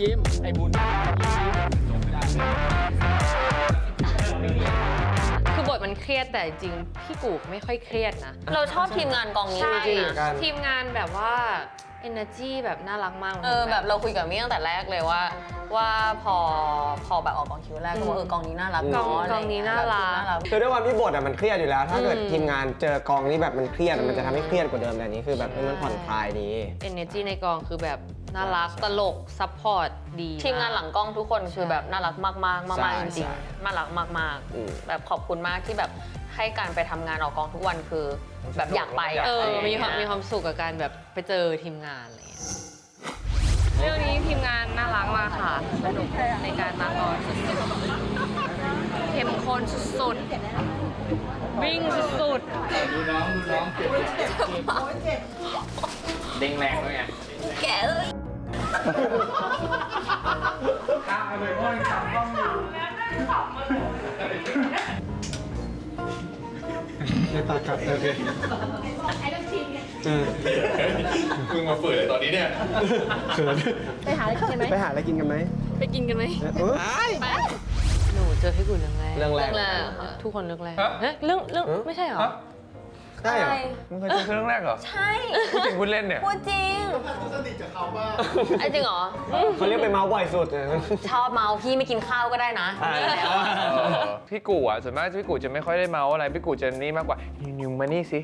ยิ้ม ไอ้บุญยิ้มยิ้มไม่ได้คือบทมันเครียดแต่จริงๆพี่กูไม่ค่อยเครียดนะ เราชอบทีมงานกองนี้ใช่จริงกันทีมงานแบบว่า energy แบบน่ารักมากๆเออแบบเราคุยกับมี่ตั้งแต่แรกเลยว่า ว่าพอพอแบบออกกองคิวแรกก็ว่าเออกองนี้น่ารักกองเนาะกองนี้น่ารักน่ารัก คือด้วยความที่บทอะมันเครียดอยู่แล้ว ถ้าเกิดอืมทีมงานเจอกองนี้แบบมันเครียดอะมันจะทำให้เครียดกว่าเดิมแต่อันนี้คือแบบเออมันผ่อนคลายดี energy ในกองคือแบบ น่ารักตลกซัพพอร์ตดีทีมงานหลังกล้องทุกคนคือแบบน่ารักมากๆมากใช่ๆจริงใช่ๆน่ารักมากอืมๆ แบบขอบคุณมากที่แบบให้การไปทำงานออกกองทุกวันคือ แบบอยากไปอะเออไรมีย่งความเงี้ยมีความสุขกับการแบบไปเจอทีมงานอะไรอย่างเงี้ย เรื่องนี้ทีมงานน่ารักมากค่ะ สนุกในการมากอนสุดๆเข้มข้นสุดๆวิ่งสุดดูน้องดูน้องเจ็บเจ็บเจ็บเด้งแรงด้วยไง แกเอ้ย ข้ามไปพ่อนขับกล้องอยู่ในตากัดโอเคเออมึงมาฝืนเลยตอนนี้เนี่ยเขินไปหาอะไรกินกันไหมไปหาอะไรกินกันไหมไปกินกันไหมเออหนูเจอพี่กูเรื่องแรกเรื่องแรกเรื่องแรกทุกคนเรื่องแรกเฮ้ยเรื่องเรื่องไม่ใช่เหรอ ใช่เหรอมึงเคยเจอเครื่องแรกเหรอใช่พูดจริงพูดเล่นเนี่ยพูดจริงไอ้จริงเหรอเขาเรียกไปเมาส์บ่อยสุดนะชอบเมาพี่ไม่กินข้าวก็ได้นะใช่เออพี่กูอะส่วนมากพี่กูจะไม่ค่อยได้เมาส์อะไรพี่กูจะนี่มากกว่านิวนิวมานี่สิ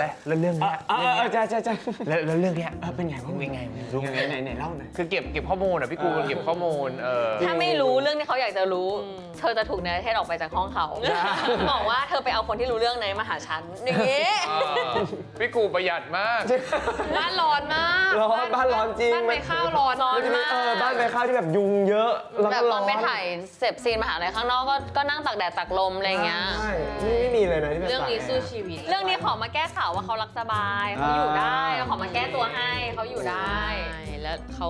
และแล้วเรื่องเนี้ยเออเออใช่ใช่ใช่แล้วแล้วเรื่องเนี้ยเออเป็นไงบ้างเป็นไงรู้ไงไหนไหนเล่าหน่อยคือเก็บเก็บข้อมูลอะพี่กูเก็บข้อมูลเออถ้าไม่รู้เรื่องที่เขาอยากจะรู้เธอจะถูกเนรเทศออกไปจากห้องเขาบอกว่าเธอไปเอาคนที่รู้เรื่องนั้นมาหาฉันอย่างนี้เออพี่กูประหยัดมาก บ้านร้อนมากร้อนบ้านร้อนจริงบ้านไปข้าวร้อนร้อนมันจะมีเออบ้านไปข้าวที่แบบยุงเยอะ แล้วแบก็บตร้ออนนไปถ่ายเสพซีนมหาลัยข้างนอกก็ก็นั่งตากแดดตากลมอะไรอย่างเงี้ย ใช่นี่ไม่มีเลยนะที่เป็นเรื่องนี้สายสู้ชีวิต เรื่องนี้ขอมาแก้ข่าวว่าเขารักสบายเขาอยู่ได้อ่าเราขอมาแก้ตัวให้เขาอยู่ได้ ใช่แล้วเขา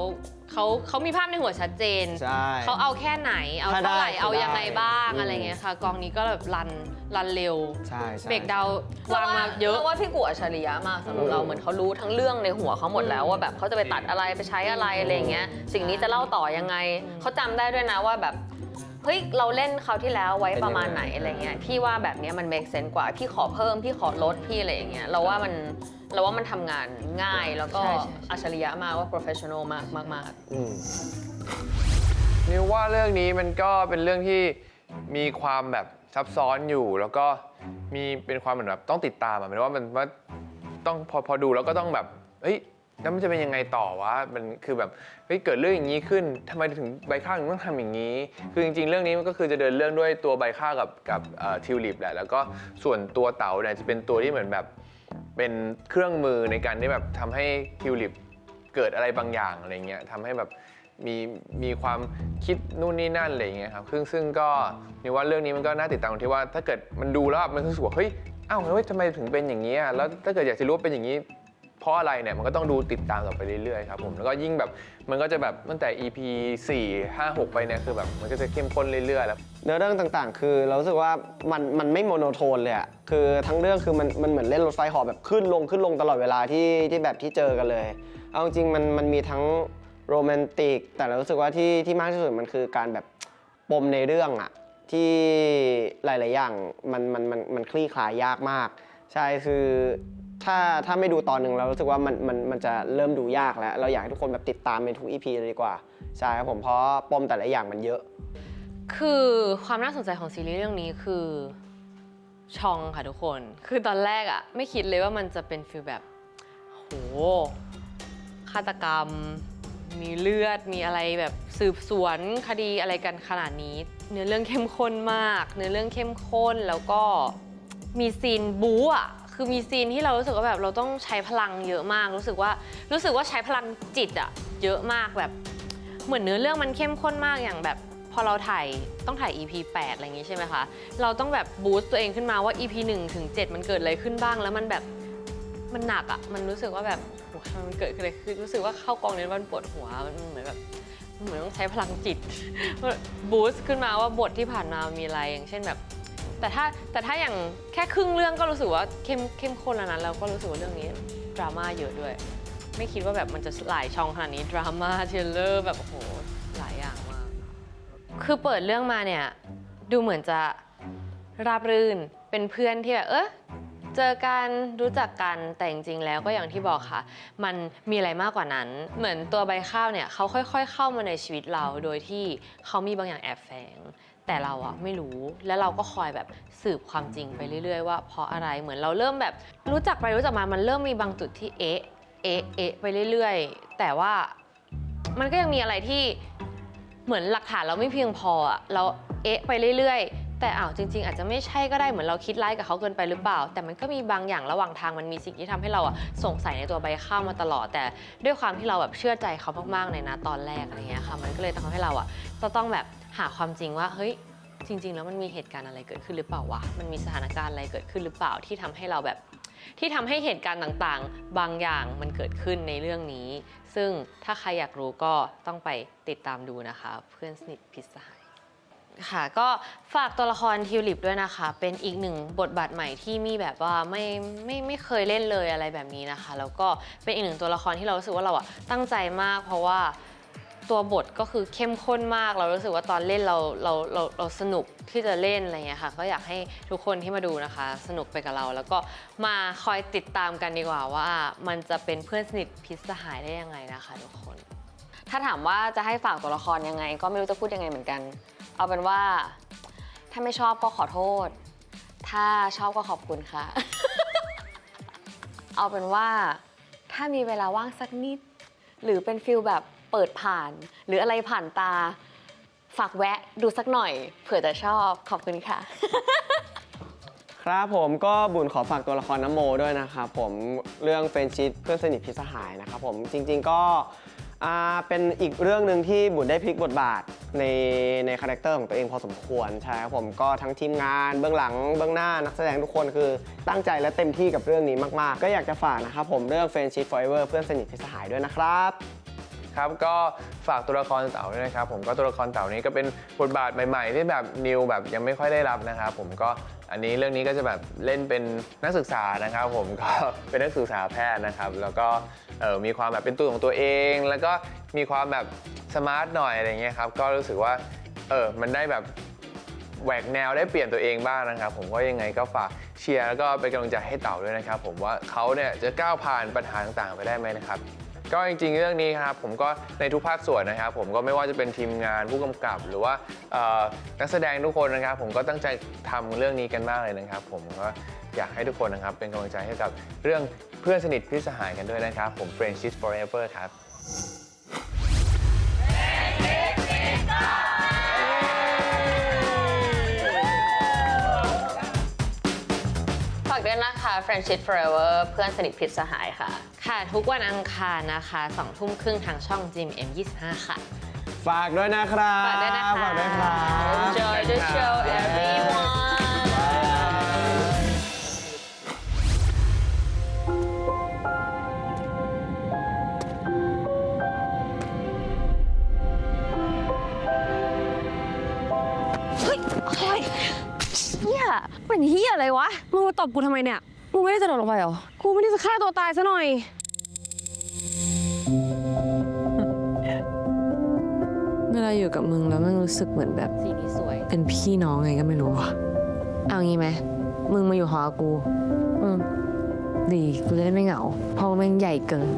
เขาเขามีภาพในหัวชัดเจน ใช่ เขาเอาแค่ไหน เอาถ้าเท่าไหร่ได้เอายังไงบ้างอืมอะไรเงี้ยค่ะ กองนี้ก็แบบรัน รันเร็ว ใช่ใช่ เบรกดาวน์วางมาเยอะ พราะว่าพี่กูอัจฉริยะมากสำหรับเราเหมือนเขารู้ทั้งเรื่องในหัวเขาหมดแล้วว่าแบบเขาจะไปตัดอะไรไปใช้อะไรอะไรอย่างเงี้ย สิ่งนี้จะเล่าต่อยังไงเขาจำได้ด้วยนะว่าแบบเฮ้ยเราเล่นเขาวที่แล้วไว้ประมาณไหนอะไรเงี้ยพี่ว่าแบบเนี้ยมัน make sense กว่าพี่ขอเพิ่มพี่ขอลดพี่อะไรอย่างเงี้ยเราว่ามัน เราว่ามันทำงานง่ายแล้วก็ใช่ใช่ใช่ อัจฉริยะมากว่า professional มากมากมากอืมนิวว่าเรื่องนี้มันก็เป็นเรื่องที่มีความแบบซับซ้อนอยู่ แล้วก็มีเป็นความเหมือนแบบต้องติดตามอะหมายถึงว่ามันว่าต้องพอพอดูแล้วก็ต้องแบบเฮ้ยแล้วมันจะเป็นยังไงต่อวะมันคือแบบเฮ้ยเกิดเรื่องอย่างนี้ขึ้นทำไมถึงใบข้าวถึงต้องทำอย่างนี้ คือจริง ๆ เรื่องนี้มันก็คือจะเดินเรื่องด้วยตัวใบข้าวกับกับทิวลิปแหละแล้วก็ส่วนตัวเต๋าเนี่ยจะเป็นตัวที่เหมือนแบบ เป็นเครื่องมือในการที่แบบทำให้ทิวลิปเกิดอะไรบางอย่างอะไรเงี้ยทำให้แบบมีมีความคิดนู่นนี่นั่นอะไรเงี้ยครับซึ่งซึ่งก็นี่ว่าเรื่องนี้มันก็น่าติดตามตรงที่ว่าถ้าเกิดมันดูแล้วมันรู้สึกว่าเฮ้ยอ้าวเฮ้ยทำไมถึงเป็นอย่างนี้อะแล้วถ้าเกิดอยากจะรู้ว่าเป็นอย่างนี้ เพราะอะไรเนี่ยมันก็ต้องดูติดตามต่อไปเรื่อยๆครับผมแล้วก็ยิ่งแบบมันก็จะแบบตั้งแต่ EP 4 5 6 ไปเนี่ยคือแบบมันก็จะเข้มข้นเรื่อยๆแล้วเนื้อเรื่องต่างๆ คือเรารู้สึกว่ามันมันไม่โมโนโทนเลยอะคือทั้งเรื่องคือมันมันเหมือนเล่นรถไฟหอแบบขึ้นลงขึ้นลงตลอดเวลาที่ที่แบบที่เจอกันเลย เอาจริงมันมันมีทั้งโรแมนติกแต่เรารู้สึกว่าที่ที่มากที่สุดมันคือการแบบปมในเรื่องอะที่หลาย ๆ อย่างมันมันมันมันคลี่คลายยากมาก ใช่คือ ถ้าถ้าไม่ดูตอนหนึ่งเรารู้สึกว่ามันมันมันจะเริ่มดูยากแล้ว เราอยากให้ทุกคนแบบติดตามในทุกอีพีเลยดีกว่า ใช่ครับผมเพราะปมแต่ละอย่างมันเยอะ คือความน่าสนใจของซีรีส์เรื่องนี้คือชองค่ะทุกคน คือตอนแรกอะไม่คิดเลยว่ามันจะเป็นฟีลแบบโหฆาตกรรม มีเลือด มีอะไรแบบสืบสวนคดีอะไรกันขนาดนี้ เนื้อเรื่องเข้มข้นมาก เนื้อเรื่องเข้มข้นแล้วก็มีซีนบู๊อะ คือมีซีนที่เรารู้สึกว่าแบบเราต้องใช้พลังเยอะมาก รู้สึกว่ารู้สึกว่าใช้พลังจิตอะเยอะมากแบบเหมือนเนื้อเรื่องมันเข้มข้นมากอย่างแบบพอเราถ่ายต้องถ่าย EP 8 อะไรอย่างงี้ใช่ไหมคะ เราต้องแบบบูสต์ตัวเองขึ้นมาว่า EP 1ถึง7มันเกิดอะไรขึ้นบ้าง แล้วมันแบบมันหนักอะมันรู้สึกว่าแบบโหมันเกิดอะไรขึ้นรู้สึกว่าเข้ากองเนี้มันปวดหัวมันเหมือนแบบเหมือนต้องใช้พลังจิตบูสต์ขึ้นมาว่าบทที่ผ่านมามีอะไรอย่างเช่นแบบ แต่ถ้าแต่ถ้าอย่างแค่ครึ่งเรื่องก็รู้สึกว่าเข้มเข้มข้นแล้วนะแล้วก็รู้สึกว่าเรื่องนี้ดราม่าเยอะด้วย ไม่คิดว่าแบบมันจะหลายช่องขนาดนี้ดราม่าเทรลเลอร์แบบโอ้โหหลายอย่างมากคือเปิดเรื่องมาเนี่ยดูเหมือนจะราบรื่นเป็นเพื่อนที่แบบเออเจอกันรู้จักกันแต่จริงๆแล้วก็อย่างที่บอกค่ะ มันมีอะไรมากกว่านั้น เหมือนตัวใบข้าวเนี่ยเขาค่อย ๆ เข้ามาในชีวิตเราโดยที่เขามีบางอย่างแอบแฝง แต่เราอะไม่รู้แล้วเราก็คอยแบบสืบความจริงไปเรื่อยๆว่าเพราะอะไรเหมือนเราเริ่มแบบ รู้จักไปรู้จักมามันเริ่มมีบางจุดที่เอ๊ะเอ๊ะเอ๊ะไปเรื่อยๆ แต่ว่ามันก็ยังมีอะไรที่เหมือนหลักฐานเราไม่เพียงพออะเราเอ๊ะไปเรื่อยๆ แต่อ้าวจริง ๆ อาจจะไม่ใช่ก็ได้เหมือนเราคิดร้ายกับเขาเกินไปหรือเปล่า แต่มันก็มีบางอย่างระหว่างทางมันมีสิ่งที่ทำให้เราอะสงสัยในตัวใบข้าวมาตลอด แต่ด้วยความที่เราแบบเชื่อใจเขามากๆในนะตอนแรกอะไรเงี้ยค่ะ มันก็เลยทำให้เราอะจะต้องแบบหาความจริงว่าเฮ้ยจริง ๆ แล้วมันมีเหตุการณ์อะไรเกิดขึ้นหรือเปล่าวะมันมีสถานการณ์อะไรเกิดขึ้นหรือเปล่าที่ทำให้เราแบบที่ทำให้เหตุการณ์ต่างๆ บางอย่างมันเกิดขึ้นในเรื่องนี้ ซึ่งถ้าใครอยากรู้ก็ต้องไปติดตามดูนะคะ เพื่อนสนิทพิษสหาย ค่ะ ก็ฝากตัวละครทิวลิปด้วยนะคะ เป็นอีกหนึ่งบทบาทใหม่ที่มีแบบว่าไม่ไม่ไม่เคยเล่นเลยอะไรแบบนี้นะคะ แล้วก็เป็นอีกหนึ่งตัวละครที่เรารู้สึกว่าเราอะตั้งใจมาก เพราะว่าตัวบทก็คือเข้มข้นมาก เรารู้สึกว่าตอนเล่นเราเราเราเราสนุกที่จะเล่นอะไรเงี้ยค่ะ ก็อยากให้ทุกคนที่มาดูนะคะ สนุกไปกับเรา แล้วก็มาคอยติดตามกันดีกว่าว่ามันจะเป็นเพื่อนสนิทพิษสหายได้ยังไงนะคะ ทุกคน ถ้าถามว่าจะให้ฝากตัวละครยังไง ก็ไม่รู้จะพูดยังไงเหมือนกัน เอาเป็นว่า ถ้าไม่ชอบก็ขอโทษ ถ้าชอบก็ขอบคุณค่ะ เอาเป็นว่า ถ้ามีเวลาว่างสักนิด หรือเป็นฟิลแบบเปิดผ่าน หรืออะไรผ่านตา ฝากแวะดูสักหน่อย เผื่อจะชอบขอบคุณค่ะ ครับผมก็บุญขอฝากตัวละครน้ำโมด้วยนะครับผมเรื่องเฟรนชิตเพื่อนสนิทพิษสหายนะครับผมจริง ๆ ก็ อ่าเป็นอีกเรื่องหนึ่งที่บุญได้พลิกบทบาทในในคาแรคเตอร์ของตัวเองพอสมควรใช่ครับผมก็ทั้งทีมงานเบื้องหลังเบื้องหน้านักแสดงทุกคนคือตั้งใจและเต็มที่กับเรื่องนี้มาก ๆ ก็อยากจะฝากนะครับผมเรื่องเฟรนชิต forever เพื่อนสนิทพิสหายด้วยนะครับ ครับก็ฝากตัวละครเต๋าด้วยนะครับผมก็ตัวละครเต๋านี้ก็เป็นบทบาทใหม่ๆที่แบบนิวแบบยังไม่ค่อยได้รับนะครับผมก็อันนี้เรื่องนี้ก็จะแบบเล่นเป็นนักศึกษานะครับ ผมก็เป็นนักศึกษาแพทย์นะครับ แล้วก็เออมีความแบบเป็นตัวของตัวเอง แล้วก็มีความแบบสมาร์ทหน่อยอะไรเงี้ยครับก็รู้สึกว่าเออมันได้แบบแหวกแนวได้เปลี่ยนตัวเองบ้างนะครับ ผมก็ยังไงก็ฝากเชียร์แล้วก็เป็นกำลังใจให้เต่าด้วยนะครับ ผมว่าเขาเนี่ยจะก้าวผ่านปัญหาต่างๆ ไปได้ไหมนะครับ ก็จริงๆเรื่องนี้ครับผมก็ในทุกภาคส่วนนะครับผมก็ไม่ว่าจะเป็นทีมงานผู้กำกับ หรือว่าเอ่อนักแสดงทุกคนนะครับ ผมก็ตั้งใจทำเรื่องนี้กันมากเลยนะครับ ผมก็อยากให้ทุกคนนะครับเป็นกำลังใจให้กับเรื่องเพื่อนสนิทพี่สหายกันด้วยนะครับ ผม Friendship Forever ครับฝ Friendship Forever เพื่อนสนิทพิษสหายค่ะ ค่ะ ทุกวันอังคารนะคะ2ทุ่มครึ่งทางช่อง GMM25 ค่ะ ฝากด้วยนะครับฝากด้วยนะคะ ฝากด้วยครับ Enjoy the show everyone เนี่ยเป็นเฮียอะไรวะ มึงมาตบกูทำไมเนี่ย มึงไม่ได้จะโดดลงไปเหรอ กูไม่ได้จะฆ่าตัวตายซะหน่อย เวลาอยู่กับมึงแล้วมันรู้สึกเหมือนแบบ สีนี้สวย เป็นพี่น้องไงก็ไม่รู้อะเอางี้ไหม มึงมาอยู่หอกู อืม ดีกูจะได้ไม่เหงาเพราะว่าแม่งใหญ่เกิน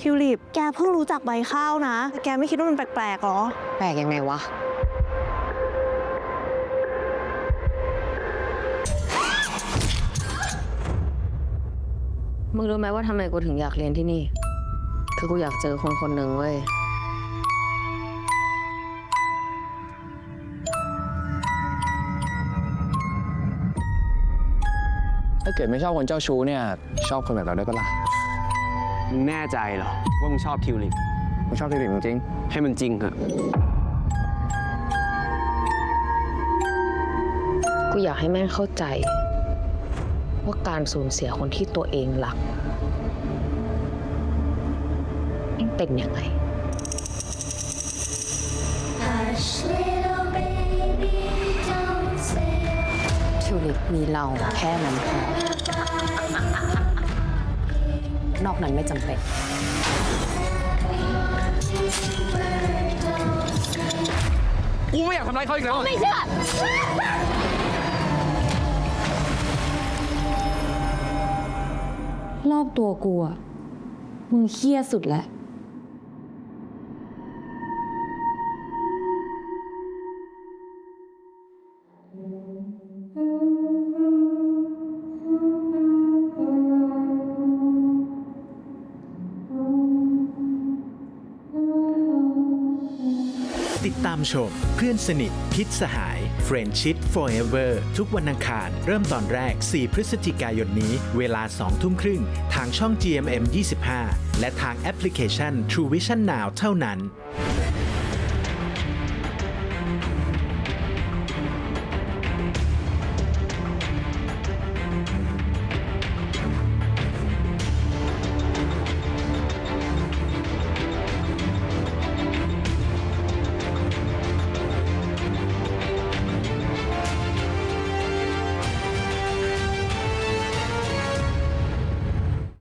ทิวลิป แกเพิ่งรู้จักใบข้าวนะ แกไม่คิดว่ามันแปลกๆหรอ แปลกยังไงวะ มึงรู้ไหมว่าทำไมกูถึงอยากเรียนที่นี่ คือกูอยากเจอคนคนหนึ่งเว้ย ถ้าเกิดไม่ชอบคนเจ้าชู้เนี่ย ชอบคนแบบเราได้ปะล่ะมึงแน่ใจเหรอ ว่ามึงชอบทิวลิป ผมชอบที่หลิมจริงให้มันจริงเหอะกูอยากให้แม่งเข้าใจ ว่าการสูญเสียคนที่ตัวเองรักเป็นยังไง ทิวลิปมีเราแค่นั้นพอนอกนั้นไม่จำเป็น กูไม่อยากทำร้ายเขาอีกแล้ว ไม่เชื่อ รอบตัวกูอะมึงเครียดสุดแล้วติดตามชมเพื่อนสนิทพิษสหาย Friendship Forever ทุกวันอังคาร เริ่มตอนแรก 4 พฤศจิกายนนี้ เวลา 2 ทุ่มครึ่ง ทางช่อง GMM 25 และทางแอปพลิเคชัน True Vision Now เท่านั้น